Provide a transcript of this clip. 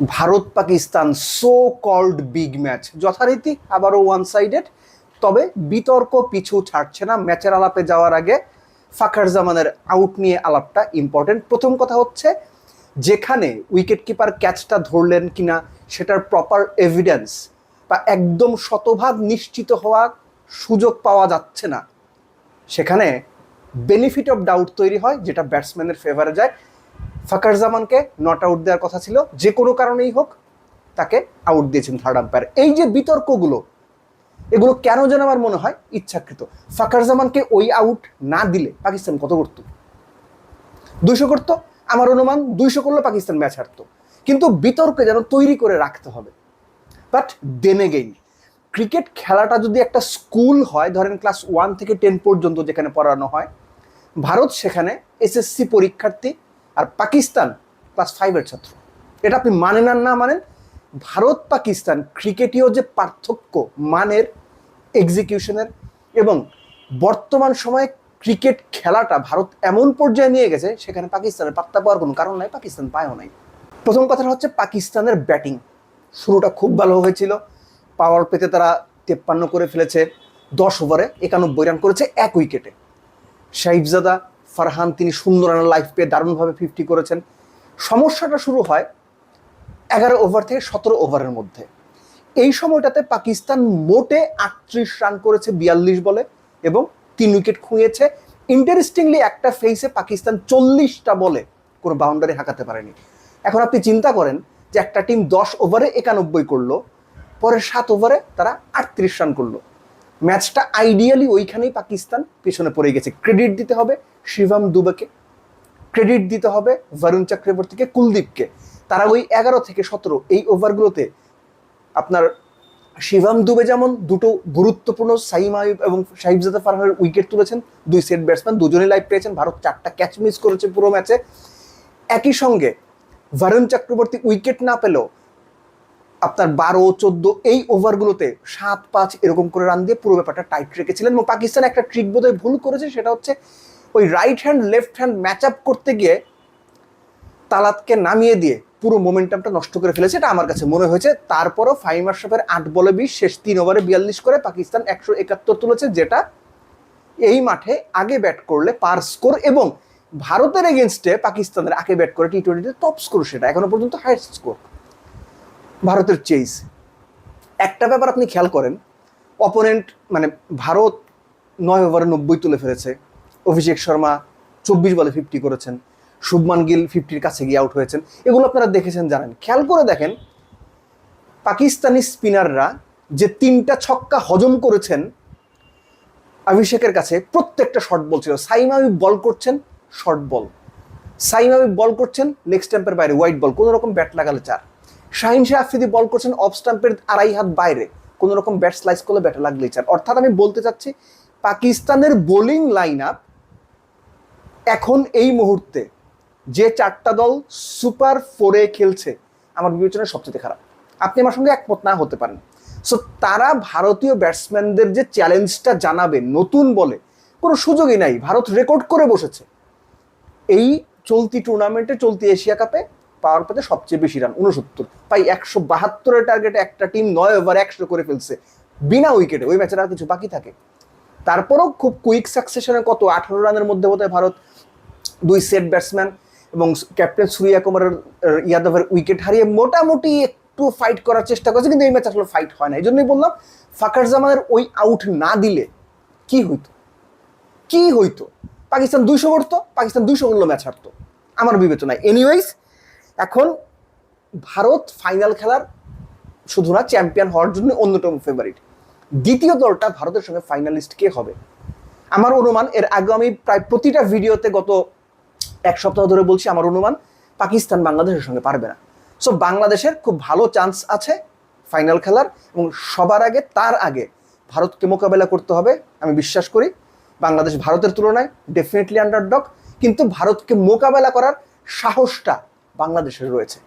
Bharat Pakistan so called big match যথারীতি আবারও one sided তবে বিতর্ক পিছু ছাড়ছে না। ম্যাচের আলাপে যাওয়ার আগে ফাখার জামানের আউট নিয়ে আলাপটা ইম্পর্টেন্ট প্রথম কথা হচ্ছে, যেখানে উইকেট কিপার ক্যাচটা ধরলেন কিনা সেটার প্রপার এভিডেন্স বা একদম শতভাগ নিশ্চিত হওয়ার সুযোগ পাওয়া যাচ্ছে না। সেখানে বেনিফিট অফ ডাউট তৈরি হয়, যেটা ব্যাটসম্যানের ফেভারে যায়। ফাকার জামানকে নট আউট দেওয়ার কথা ছিল, যে কোনো কারণেই হোক তাকে আউট দিয়েছেন থার্ড আম্পায়ার এই যে বিতর্কগুলো, এগুলো কেন যেন আমার মনে হয় ইচ্ছাকৃত? ফাকার জামানকে ওই আউট না দিলে পাকিস্তান কত করতো? দুইশো করতো, আমার অনুমান দুইশো করলে পাকিস্তান ম্যাচ হারতো। কিন্তু বিতর্কে যেন তৈরি করে রাখতে হবে। বাট দেন এগেইন ক্রিকেট খেলাটা যদি একটা স্কুল হয়, ধরেন ক্লাস ওয়ান থেকে টেন পর্যন্ত যেখানে পড়ানো হয়, ভারত সেখানে এসএসসি পরীক্ষার্থী আর পাকিস্তান ক্লাস ফাইভের ছাত্র। এটা আপনি মানেন আর না মানেন, ভারত, পাকিস্তান, ক্রিকেটীয় যে পার্থক্য মানের এক্সিকিউশনের এবং বর্তমান সময়ে ক্রিকেট খেলাটা ভারত এমন পর্যায়ে নিয়ে গেছে, সেখানে পাকিস্তানের পাত্তা পাওয়ার কোনো কারণ নাই, পাকিস্তান পায়ও নাই। প্রথম কথা হচ্ছে পাকিস্তানের ব্যাটিং শুরুটা খুব ভালো হয়েছিল। পাওয়ার পেতে তারা তেপ্পান্ন করে ফেলেছে, দশ ওভারে একানব্বই রান করেছে এক উইকেটে শাহিবজাদা ফারহান, তিনি সুন্দর রানের লাইফ পেয়ে দারুণভাবে ফিফটি করেছেন। সমস্যাটা শুরু হয় এগারো ওভার থেকে সতেরো ওভারের মধ্যে। এই সময়টাতে পাকিস্তান মোটে আটত্রিশ রান করেছে বিয়াল্লিশ বলে এবং তিন উইকেট খুঁয়েছে। ইন্টারেস্টিংলি একটা ফেসে পাকিস্তান চল্লিশটা বলে কোনো বাউন্ডারি হাঁকাতে পারেনি। এখন আপনি চিন্তা করেন যে একটা টিম দশ ওভারে একানব্বই করল পরে সাত ওভারে তারা আটত্রিশ রান করল। ম্যাচটা আইডিয়ালি ওইখানেই পাকিস্তান পেছনে পড়ে গেছে। ক্রেডিট দিতে হবে শিবম দুবেকে। ক্রেডিট দিতে হবে বরুণ চক্রবর্তীকে কুলদীপকে তারা ওই এগারো থেকে সতেরো এই ওভারগুলোতে আপনার শিবম দুবে যেমন দুটো গুরুত্বপূর্ণ সাইম আয়ুব এবং সাহিবজাদা ফারহানের উইকেট তুলেছেন, দুই সেট ব্যাটসম্যান দুজনেই লাইভ পেয়েছেন। ভারত চারটা ক্যাচ মিস করেছে পুরো ম্যাচে। একই সঙ্গে বরুণ চক্রবর্তী উইকেট না পেলেও আপনার বারো, চোদ্দ, এই ওভারগুলোতে সাত, পাঁচ এরকম করে রান দিয়ে পুরো ব্যাপারটা টাইট রেখেছিলেন এবং পাকিস্তান একটা ট্রিক বোধহয় ভুল করেছে, সেটা হচ্ছে ওই right hand left hand match up করতে গিয়ে তালাতকে নামিয়ে দিয়ে পুরো মোমেন্টামটা নষ্ট করে ফেলেছে, এটা আমার কাছে মনে হয়েছে। তারপরও ফাইম আশরাফের আট বলে বিশ, শেষ তিন ওভারে বিয়াল্লিশ করে পাকিস্তান একশো একাত্তর তুলেছে, যেটা এই মাঠে আগে ব্যাট করলে পার স্কোর এবং ভারতের এগেনস্টে পাকিস্তানের আগে ব্যাট করে টি টোয়েন্টিতে টপ স্কোর সেটা, এখনও পর্যন্ত হাইয়েস্ট স্কোর ভারতের চেইস। একটা ব্যাপার আপনি খেয়াল করেন অপোনেন্ট মানে ভারত নয় ওভারে নব্বই তুলে ফেলেছে। অভিষেক শর্মা চব্বিশ বলে ফিফটি করেছেন। শুভমান গিল ফিফটির কাছে গিয়ে আউট হয়েছেন। এগুলো আপনারা দেখেছেন, জানেন। খেয়াল করে দেখেন, পাকিস্তানি স্পিনাররা যে তিনটা ছক্কা হজম করেছেন, অভিষেকের কাছে প্রত্যেকটা শর্ট বল ছিল। সাইম আবি বল করছেন শর্ট বল সাইম আবি বল করছেন লেগ স্ট্যাম্পের বাইরে হোয়াইট বল কোনো রকম ব্যাট লাগালে চার। শাহিন শাহ আফ্রিদি বল করছেন অফ স্টাম্পের আড়াই হাত বাইরে। কোনো রকম ব্যাট স্লাইস করলে ব্যাটে লাগলেই চান অর্থাৎ আমি বলতে চাচ্ছি, পাকিস্তানের বোলিং লাইন আপ এখন এই মুহূর্তে যে চারটা দল সুপার ফোরে খেলছে, আমার বিবেচনায় সবচেয়ে খারাপ। আপনি আমার সঙ্গে একমত না হতে পারেন। সো তারা ভারতীয় ব্যাটসম্যানদের যে চ্যালেঞ্জটা জানাবে নতুন বলে কোনো সুযোগই নাই। ভারত রেকর্ড করে বসেছে। এই চলতি টুর্নামেন্টে চলতি এশিয়া কাপে পাওয়ার পেতে সবচেয়ে বেশি রান উনসত্তর তাই একশো বাহাত্তরের টার্গেটে একটা টিম নয় ওভার একশো করে ফেলছে বিনা উইকেটে ওই ম্যাচের আর কিছু বাকি থাকে? তারপরও খুব কুইক সাকসেশনে কত আঠারো রানের মধ্যে বোধহয় ভারত দুই সেট ব্যাটসম্যান এবং ক্যাপ্টেন সুরিয়া কুমারের ইয়াদবের উইকেট হারিয়ে মোটামুটি একটু ফাইট করার চেষ্টা করেছে, কিন্তু এই ম্যাচ আসলে ফাইট হয় না। এই জন্যই বললাম ফাকার জামানের ওই আউট না দিলে কি হইতো? কি হইতো? পাকিস্তান দুইশো করতো পাকিস্তান দুইশো করল ম্যাচ হারতো। আমার বিবেচনায়। এনিওয়েজ এখন ভারত ফাইনাল খেলার শুধু না চ্যাম্পিয়ন হওয়ার জন্য অন্যতম ফেভারিট দ্বিতীয় দলটা ভারতের সঙ্গে ফাইনালিস্ট কে হবে? আমার অনুমান, এর আগে আমি প্রায় প্রতিটা ভিডিওতে গত এক সপ্তাহ ধরে বলছি আমার অনুমান, পাকিস্তান বাংলাদেশের সঙ্গে পারবে না। সো বাংলাদেশের খুব ভালো চান্স আছে ফাইনাল খেলার এবং সবার আগে, তার আগে ভারতকে মোকাবেলা করতে হবে, আমি বিশ্বাস করি। বাংলাদেশ ভারতের তুলনায় ডেফিনেটলি আন্ডারডগ কিন্তু ভারতকে মোকাবেলা করার সাহসটা বাংলাদেশের রয়েছে।